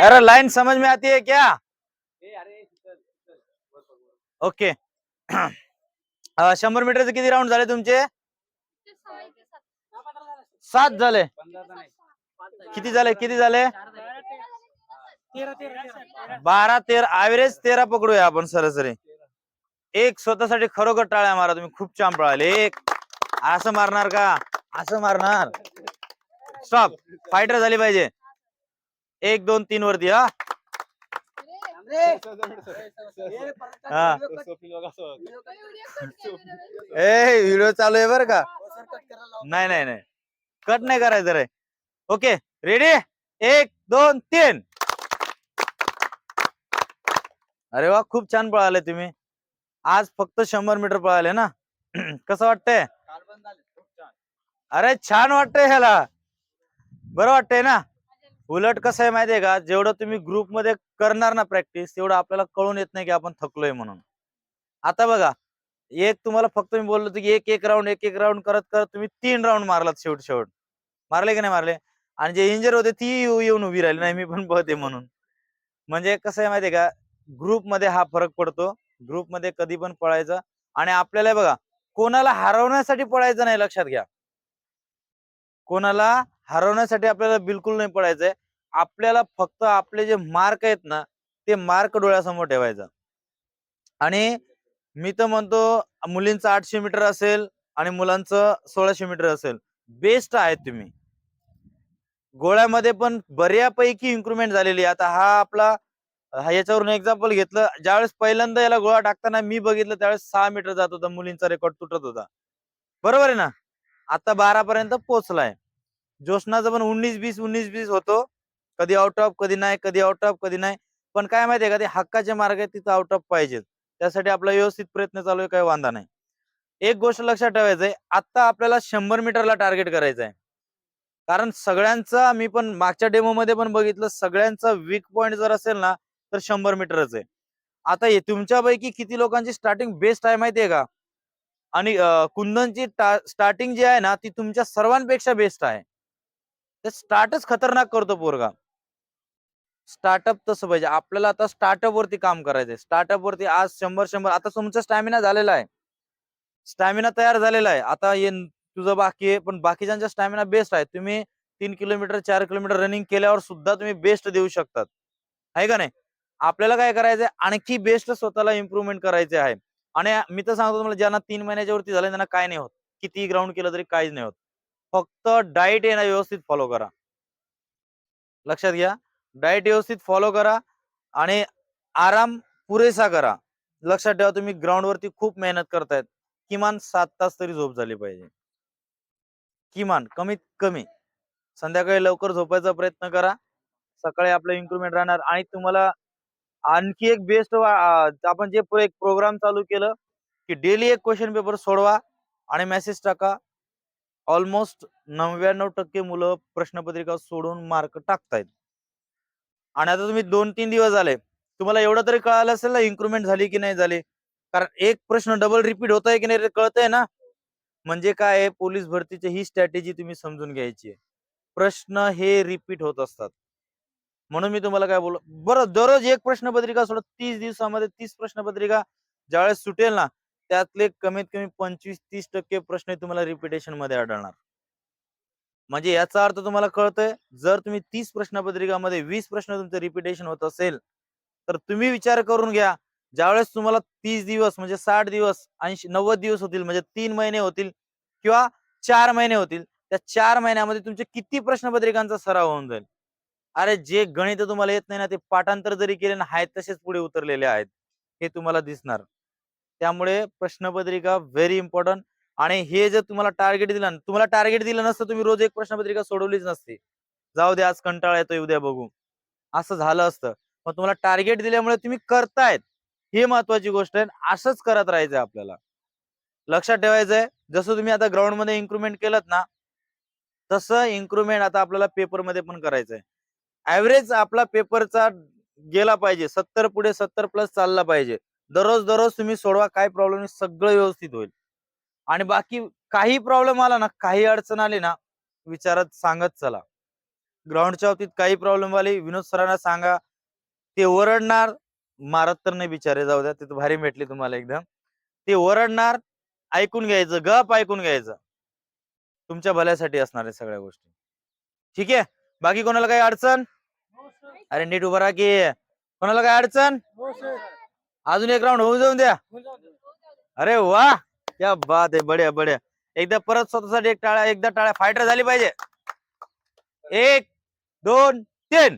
अरे लाइन समझ में आती है क्या? ओके शंभर मीटरचे किती राऊंड झाले तुमचे? सात झाले. किती झाले? किती झाले? बारा तेरा. ऍव्हरेज तेरा पकडूया आपण सरासरी. एक स्वतःसाठी खरोखर टाळ्या मारा. तुम्ही खूप छान पळाले. एक. असं मारणार का? असं मारणार. स्टॉप फायटर झाली पाहिजे. एक दोन तीन वरती हा. हा. ए व्हिडिओ चालू आहे बरं का? नाही नाही नाही. कट नाही करायचं रे. ओके रेडी एक दोन तीन. अरे वा खूप छान पळाले तुम्ही. आज फक्त शंभर मीटर पळाले ना? कसं वाटतंय? अरे छान वाटतंय ह्याला. बरं वाटतंय ना? उलट कसं आहे माहितीये का? जेवढं तुम्ही ग्रुपमध्ये करणार ना प्रॅक्टिस तेवढं आपल्याला कळून येत नाही की आपण थकलोय म्हणून. आता बघा एक तुम्हाला फक्त मी बोललो की एक एक राऊंड एक एक राऊंड करत करत तुम्ही तीन राऊंड मारलात शेवट शेवट मारले की नाही मारले? आणि जे इंजर होते ती येऊन उभी राहिली नाही मी पण बघते म्हणून. म्हणजे कसं आहे माहितीये का? ग्रुपमध्ये हा फरक पडतो. ग्रुपमध्ये कधी पण पळायचं. आणि आपल्याला बघा कोणाला हरवण्यासाठी पळायचं नाही लक्षात घ्या. कोणाला हरवण्यासाठी आपल्याला बिलकुल नाही पळायचंय. आपल्याला फक्त आपले जे मार्क आहेत ना ते मार्क डोळ्यासमोर ठेवायचा. आणि मी तर म्हणतो मुलींचं आठशे मीटर असेल आणि मुलांचं सोळाशे मीटर असेल बेस्ट आहेत तुम्ही. गोळ्यामध्ये पण बऱ्यापैकी इम्प्रुव्हमेंट झालेली आता हा आपला याच्यावरून एक्झाम्पल घेतलं. ज्यावेळेस पहिल्यांदा याला गोळा टाकताना मी बघितलं त्यावेळेस सहा मीटर जात होता मुलींचा रेकॉर्ड तुटत होता. बरोबर आहे ना? आता बारा पर्यंत पोहोचलाय. जोशनाचं पण उन्नीस बीस उन्नीस बीस होतो. कधी आउट ऑफ कधी नाही कधी आउट ऑफ कधी नाही. पण काय माहितीये का ते हक्काचे मार्ग आहेत तिथं आउट ऑफ पाहिजेत. त्यासाठी आपला व्यवस्थित प्रयत्न चालू आहे काही वांधा नाही. एक गोष्ट लक्षात ठेवायचंय आता आपल्याला शंभर मीटरला टार्गेट करायचं आहे कारण सगळ्यांचा मी पण मागच्या डेमो मध्ये पण बघितलं सगळ्यांचा वीक पॉईंट जर असेल ना तर शंभर मीटरच आहे. आता हे तुमच्यापैकी किती लोकांची स्टार्टिंग बेस्ट आहे माहितीये का? आणि कुंदनची स्टार्टिंग जी आहे ना ती तुमच्या सर्वांपेक्षा बेस्ट आहे. ते स्टार्टच खतरनाक करतो पोरगा. स्टार्टअप तसं पाहिजे. आपल्याला आता स्टार्टअप वरती काम करायचंय. स्टार्टअप वरती आज शंभर शंभर आता तुमचा स्टॅमिना झालेला आहे. स्टॅमिना तयार झालेला आहे. आता ये तुझं बाकी आहे पण बाकीच्यांचा स्टॅमिना बेस्ट आहे. तुम्ही तीन किलोमीटर चार किलोमीटर रनिंग केल्यावर सुद्धा तुम्ही बेस्ट देऊ शकतात. आहे का नाही? आपल्याला काय करायचंय? आणखी बेस्ट स्वतःला इम्प्रुव्हमेंट करायचे आहे. आणि मी तर सांगतो तुम्हाला ज्यांना तीन महिन्याच्या वरती झाले त्यांना काय नाही होत. किती ग्राउंड केलं तरी काहीच नाही होत. फक्त डाएट आहे ना व्यवस्थित फॉलो करा. लक्षात घ्या. डाएट व्यवस्थित फॉलो करा आणि आराम पुरेसा करा. लक्षात ठेवा तुम्ही ग्राउंड वरती खूप मेहनत करतायत. किमान सात तास तरी झोप झाली पाहिजे. किमान कमीत कमी. संध्याकाळी लवकर झोपायचा प्रयत्न करा. सकाळी आपलं इम्प्रुव्हमेंट राहणार आणि तुम्हाला आणखी एक बेस्ट आपण जे एक प्रोग्राम चालू केलं की डेली एक क्वेश्चन पेपर सोडवा आणि मेसेज टाका. ऑलमोस्ट नव्याण्णव टक्के मुलं प्रश्नपत्रिका सोडून मार्क टाकतायत. आणि आता तुम्ही दोन तीन दिवस झाले. तुम्हाला एवढं तरी कळालं असेल ना इन्क्रुमेंट झाली की नाही झाली? कारण एक प्रश्न डबल रिपीट होत आहे की नाही कळतंय ना? म्हणजे काय आहे? पोलीस भरतीची ही स्ट्रॅटेजी तुम्ही समजून घ्यायची आहे. प्रश्न हे रिपीट होत असतात. म्हणून मी तुम्हाला काय बोल बरं दररोज एक प्रश्नपत्रिका सोडत तीस दिवसामध्ये तीस प्रश्नपत्रिका ज्यावेळेस सुटेल ना त्यातले कमीत कमी पंचवीस तीस टक्के प्रश्न तुम्हाला रिपिटेशनमध्ये आढळणार. म्हणजे याचा अर्थ तुम्हाला कळतंय जर तुम्ही तीस प्रश्नपत्रिकामध्ये वीस प्रश्न तुमचं रिपिटेशन होत असेल तर तुम्ही विचार करून घ्या ज्यावेळेस तुम्हाला तीस दिवस म्हणजे साठ दिवस ऐंशी नव्वद दिवस होतील म्हणजे तीन महिने होतील किंवा चार महिने होतील त्या चार महिन्यामध्ये तुमचे किती प्रश्नपत्रिकांचा सराव होऊन जाईल? अरे जे गणित तुम्हाला येत नाही ना ते पाठांतर जरी केले ना आहेत तसेच पुढे उतरलेले आहेत हे तुम्हाला दिसणार. त्यामुळे प्रश्नपत्रिका व्हेरी इम्पॉर्टंट आणि हे जर तुम्हाला टार्गेट दिलं तुम्हाला टार्गेट दिलं नसतं तुम्ही रोज एक प्रश्नपत्रिका सोडवलीच नसती. जाऊ दे आज कंटाळा येतोय उद्या बघू. असं झालं असतं. मग तुम्हाला टार्गेट दिल्यामुळे तुम्ही करतायत. हे महत्वाची गोष्ट आहे असंच करत राहायचंय आपल्याला. लक्षात ठेवायचंय जसं तुम्ही आता ग्राउंडमध्ये केलं ना तसं इन्क्रुमेंट आता आपल्याला पेपरमध्ये पण करायचंय. ऍव्हरेज आपला पेपरचा गेला पाहिजे सत्तर पुढे सत्तर प्लस चालला पाहिजे. दररोज दररोज तुम्ही सोडवा काय प्रॉब्लेम सगळं व्यवस्थित होईल. आणि बाकी काही प्रॉब्लेम आला ना काही अडचण आली ना विचारत सांगत चला. ग्राउंडच्या बाबतीत काही प्रॉब्लेम आली विनोद सरांना सांगा. ते ओरडणार मारत तर नाही बिचारे जाऊ द्या तिथं भारी भेटली तुम्हाला एकदम. ते ओरडणार ऐकून घ्यायचं गप ऐकून घ्यायचं. तुमच्या भल्यासाठी असणार आहे सगळ्या गोष्टी. ठीक आहे? बाकी कोणाला काही अडचण? अरे नीट उभा राहा की. कोणाला काय अडचण? अजून एक राऊंड होऊ जाऊन द्या. अरे वा! क्या बात आहे बढिया बढिया। एकदा परत स्वतःसाठी एक टाळ्या एकदा टाळ्या फायटर झाली पाहिजे. एक दोन तीन.